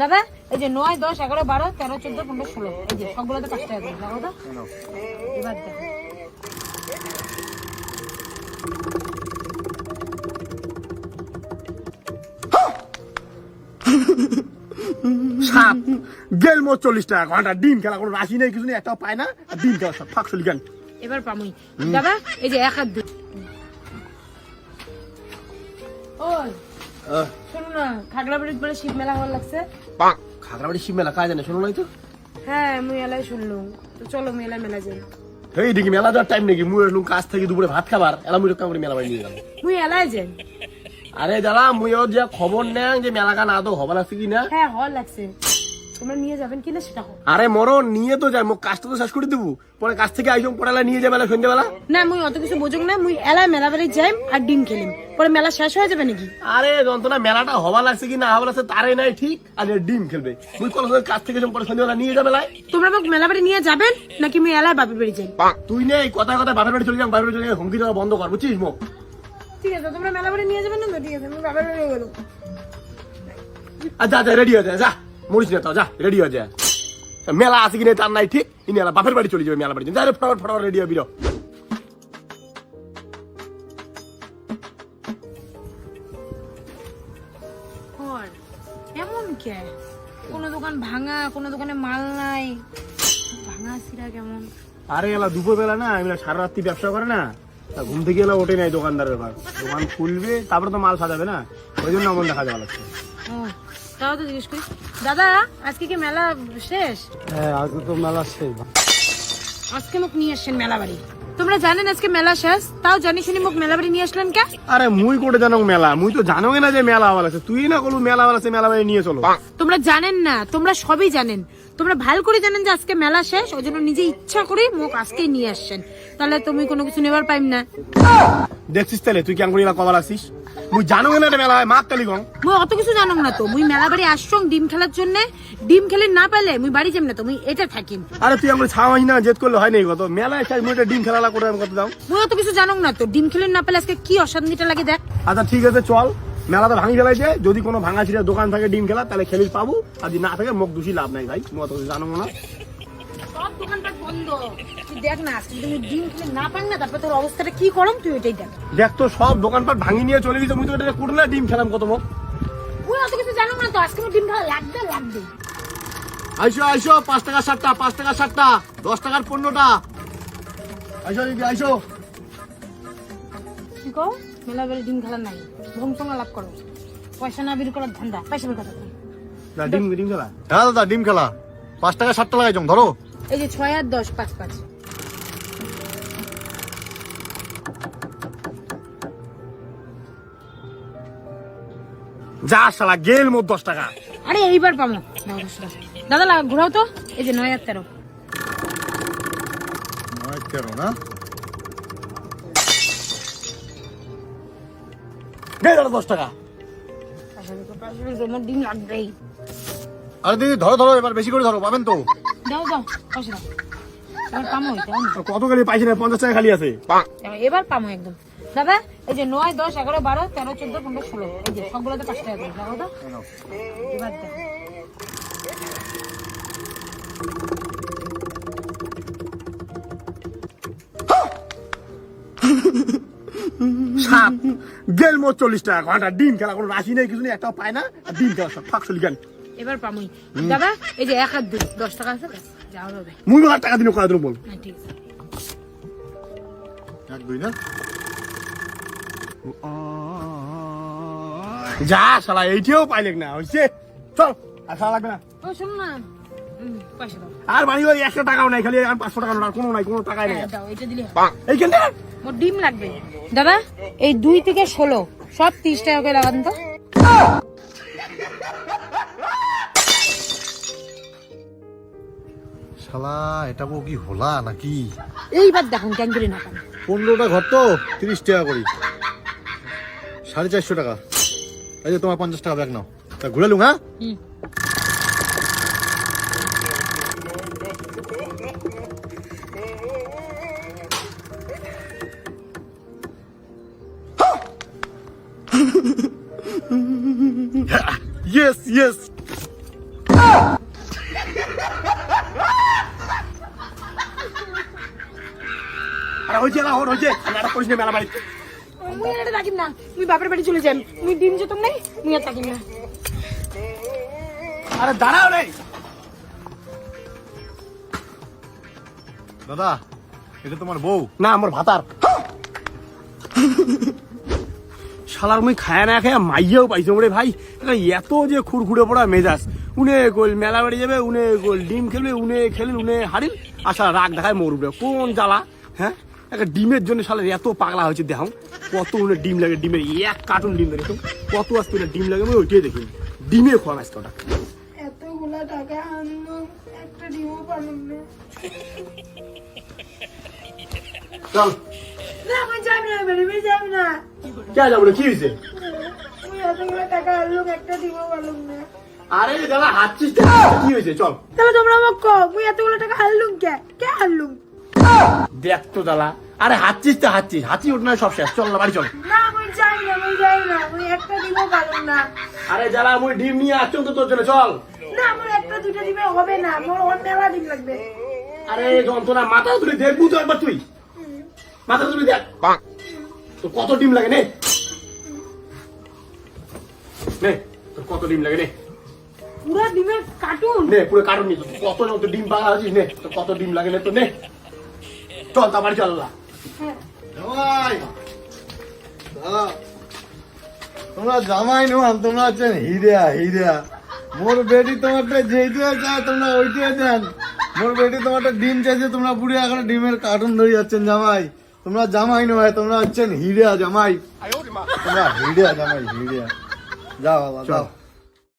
দাদা এই যে নয় দশ এগারো বারো তেরো চোদ্দ পনেরো ষোলো। এই যে সবগুলোতে পাঁচ টাকা করে দেখো তো এবার দেখো। গেল মোট চল্লিশ টাকা। ঘণ্টা ডিম খেলা কোনো রাশি নেই কিছু নেই একটাও পায় না। আর ডিম খেলা সব ফাঁক চলি এবার পামুই। দাদা এই যে এক হাত দুই। ওই শোনো না খাগড়াবাড়ির পরে শিব মেলা হওয়ার লাগছে। খাগড়াবাড়ি শিব মেলা কাজ জানে শুনো নাই তো হ্যাঁ মুই এলাই শুনলুম। তো চলো মেলা মেলা যাই। এই দেখি মেলা যাওয়ার টাইম নাকি? মুই এলুম কাজ থেকে দুপুরে ভাত খাবার এলা মুই কামড়ে মেলা বাড়ি নিয়ে গেলাম। মুই এলাই যাই। আরে দাদা মুই ওর যে খবর নেন যে মেলা গান আদৌ হবা লাগছে কি না হ্যাঁ হল লাগছে। তোমরা নিয়ে যাবেন কিনা সেটা হোক। আরে মরণ নিয়ে তো যাই কাজটা তো শেষ করে দেবো। পরে কাজ থেকে আইসম পড়ালা নিয়ে যাবে না সন্ধ্যেবেলা? না মুই অত কিছু বুঝুক না মুই এলাই মেলা বাড়ি যাই আর ডিম খেলিম। পরে মেলা শেষ হয়ে যাবে নাকি? আরে যন্ত্রণা মেলাটা হবা লাগছে কি না হবা লাগছে তারে নাই ঠিক? আর এ ডিম খেলবে। মুই কাজ থেকে যখন পরে সন্ধ্যেবেলা নিয়ে যাবে লাই তোমরা মোক মেলা বাড়ি নিয়ে যাবেন নাকি মুই এলাই বাপের বাড়ি যাই? তুই নেই কথা কথা বাপের বাড়ি চলে যাও বাপের বাড়ি চলে যাও হুমকি দেওয়া বন্ধ কর বুঝছিস মুখ? ঠিক আছে তোমরা মেলা বাড়ি নিয়ে যাবেন না? তো? ঠিক আছে আমি বাপের বাড়ি গেলাম। আর যা যা রেডি হয়ে যা। মরিস না যা রেডি হয়ে যা। মেলা আছে তার নাই ঠিক? ইনি এলা বাপের বাড়ি চলে যাবে মেলা বাড়ি যা রে ফটাফট ফটাফট রেডি হবি। এমন কে? কোনো দোকান ভাঙা কোনো দোকানে মাল নাই। ভাঙা সিরা কেমন? আরে এলা দুপুর বেলা না এগুলা সারা রাত্রি ব্যবসা করে না তা ঘুম থেকে এলা ওঠে নাই দোকানদার ব্যাপার দোকান খুলবে তারপরে তো মাল সাজাবে না ওই জন্য আমার দেখা যাওয়া লাগছে। তাও তো জিজ্ঞেস করি দাদা আজকে কি মেলা শেষ? হ্যাঁ আজকে তো মেলা সেই আজকে মুখ নিয়ে আসছেন মেলা বাড়ি। তোমরা জানেন আজকে মেলা শেষ? তাও জানি শুনি মুখ মেলা বাড়ি নিয়ে আসলেন কে? আরে মুই কোটে জানো মেলা। মুই তো জানো না যে মেলা লাগছে তুই না করলু মেলা লাগছে মেলা বাড়ি নিয়ে চলো। তোমরা জানেন না তোমরা সবই জানেন। তোমরা ভালো করে জানেন যে আজকে মেলা শেষ ওই জন্য নিজে ইচ্ছা করে মুখ আজকেই নিয়ে আসছেন। তাহলে তুমি কোনো কিছু নেবার পাইম না। দেখছিস তাহলে তুই কেমন করে কবার আসিস মুই জানো না এটা মেলা হয়? মাক কালি গং মুই অত কিছু জানো না তো। মুই মেলা বাড়ি আসছং ডিম খেলার জন্য। ডিম খেলে না পাইলে মুই বাড়ি যাম না তো। মুই এটা থাকিম। আরে তুই আমার ছাওয়াই না জেদ করলে হয় নাই কত মেলায় চাই মুই একটা ডিম খেলা করে আমি কত দাও মুই অত কিছু জানো না তো। ডিম খেলে না পাইলে আজকে কি অশান্তিটা লাগে দেখ। আচ্ছা ঠিক আছে চল। মেলাটা ভাঙি ফেলাইছে যদি কোনো ভাঙা ছিঁড়ে দোকান থাকে ডিম খেলা তাহলে খেলিস পাবো আর যদি না থাকে মুখ দোষী লাভ নাই ভাই। তুমি অত কিছু জানো না। সব দোকানপাট বন্ধ। তুই দেখ না আজকে যদি ডিম খেলে না পান না তারপর তোর অবস্থাটা কি করম তুই ওইটাই দেখ। দেখ তো সব দোকানপাট ভাঙি নিয়ে চলে গেছে মুই তো এটা ডিম খেলাম কত মুখ। মুই অত কিছু জানো না তো আজকে ডিম লাগবে লাগবে। আইসো আইসো পাঁচ টাকা ষাটটা পাঁচ টাকা ষাটটা দশ টাকার পনেরোটা আইসো দিদি আইসো। কি মেলা ডিম খেলা নাই লাভ করো। পয়সা না বের করার ধান্দা পয়সা বের কথা না ডিম ডিম খেলা। হ্যাঁ দাদা ডিম খেলা। পাঁচ টাকা লাগাইছ ধরো। এই যে ছয় আর দশ পাঁচ পাঁচ। যা শালা গেল মোট দশ টাকা। আরে এইবার পামো নাও দাদা লাগা ঘোরাও তো। এই যে নয় আর তেরো। নয় তেরো না? দশ টাকা। আরে দিদি ধরো ধরো এবার বেশি করে ধরো পাবেন তো। দাও দাও পয়সা দাও। এবার পামো এটা কত খালি পাইছি না পঞ্চাশ টাকা খালি আছে। এবার- পামো একদম। দাদা এই যে নয় দশ এগারো বারো তেরো চোদ্দ পনেরো ষোলো এই যে সবগুলোতে পাঁচ টাকা করে। দেখো তো এবার দেখো সাত গেল মোট চল্লিশ টাকা। ঘণ্টা ডিম খেলা কোনো রাশি নেই কিছু নেই একটাও পায় না আর ডিম খেলা সব ফাঁক চলি এবার পামুই। দাদা এই যে এক হাত দুই দশ টাকা আছে? ব্যাস, যাও হবে মুই হাজার টাকা দিন কয়েক বল ঠিক আছে। এক দুই না? যা শালা এইটিও পাইলে না হইছে। চল আর শালা লাগবে না। ও শোনো না। হুম, পয়সা দাও। আর বাড়ি ওই একশো টাকাও নাই খালি আর পাঁচশো টাকা আর কোনো নাই কোনো টাকাই নেই। হ্যাঁ। এইখান থেকে? মোর ডিম লাগবে। দাদা এই দুই থেকে ষোলো সব তিরিশ টাকা করে লাগান তো। শালা এটা কি হোলা নাকি? এইবার দেখুন কেন করে না পনেরোটা ঘর তো তিরিশ টাকা করি। সাড়ে চারশো টাকা। এই যে তোমার পঞ্চাশ টাকা ব্যাগ নাও। তা ঘুরে লুং হ্যাঁ? হুম। ইয়েস হয়েছে ওর হয়েছে নাটক করিস না মেলা বাড়ি। মুই এটা থাকিম না। মুই বাপের বাড়ি চলে যাই মুই ডিম যেতাম নাই মুই আর থাকিম না। আরে দাঁড়াও রে। দাদা এটা তোমার বউ। না আমার ভাতার। শালার মুই খায় না খায় মাইয়াও পাইছে রে ভাই। এত যে খুরখুড়ে পড়া মেজাজ। উনে গোল মেলা বাড়ি যাবে উনে গোল ডিম খেলবে উনে খেলেন উনে হারিল। আশা রাগ দেখায় মরবে। কোন জ্বালা হ্যাঁ? একটা ডিমের জন্য শালার এত পাগলা হয়েছে দেখাও। কত ডিম লাগে ডিমের এক কার্টুন ডিম লাগে কত আসতে ডিম লাগে আমি ওইটাই দেখি। ডিমে খোয়া আসতে ওটা। এতগুলা টাকা আনলো একটা ডিমও পারলাম না চল। না মুই যাবি না বেরিয়ে মুই যাবি না। কে যাব রে, কি হয়েছে? মুই এতগুলা টাকা আনলাম একটা ডিমও পারলাম না আরে দাদা হাঁটছিস কি হয়েছে? চল। তাহলে তোমরা আমাকে মুই এতগুলা টাকা আনলুম কে? কে আনলুম? দেখ তো দাদা আরে তো হাঁটছিস। হাঁচি উঠ না সব শেষ। চল না বাড়ি চল। না মুই যাই না মুই যাই না। মুই একটা ডিমও পারলাম না। আরে জ্বালা মুই ডিম নিয়ে আসছো তো তোর জন্য চল। না আমার একটা দুইটা ডিমে হবে না। আমার অন্য মেলা ডিম লাগবে। আরে যন্ত্রণা মাথা তুলে দেখবু তো একবার তুই। মাথা তুলে দেখ। তো কত ডিম লাগে নে। নে তোর কত ডিম লাগে নে। পুরো ডিমের কার্টুন নে পুরো কারণ নিয়ে কত ডিম পাওয়া আছিস নে। তোর কত ডিম লাগে নে তো নে। চল তা বাড়ি চল না তোমরা জামাই নোয়ান তোমরা হচ্ছেন হিরিয়া হিরিয়া। মোর বেটি তোমারটা যেইটা চায় তোমরা ওইটাই দেন মোর বেটি তোমারটা ডিম চাইছে তোমরা বুড়ি এখন ডিমের কার্টুন ধরে যাচ্ছেন জামাই। তোমরা জামাই নয় তোমরা হচ্ছেন হিরিয়া জামাই। তোমরা হিরিয়া জামাই হিরিয়া। যাও বাবা যাও।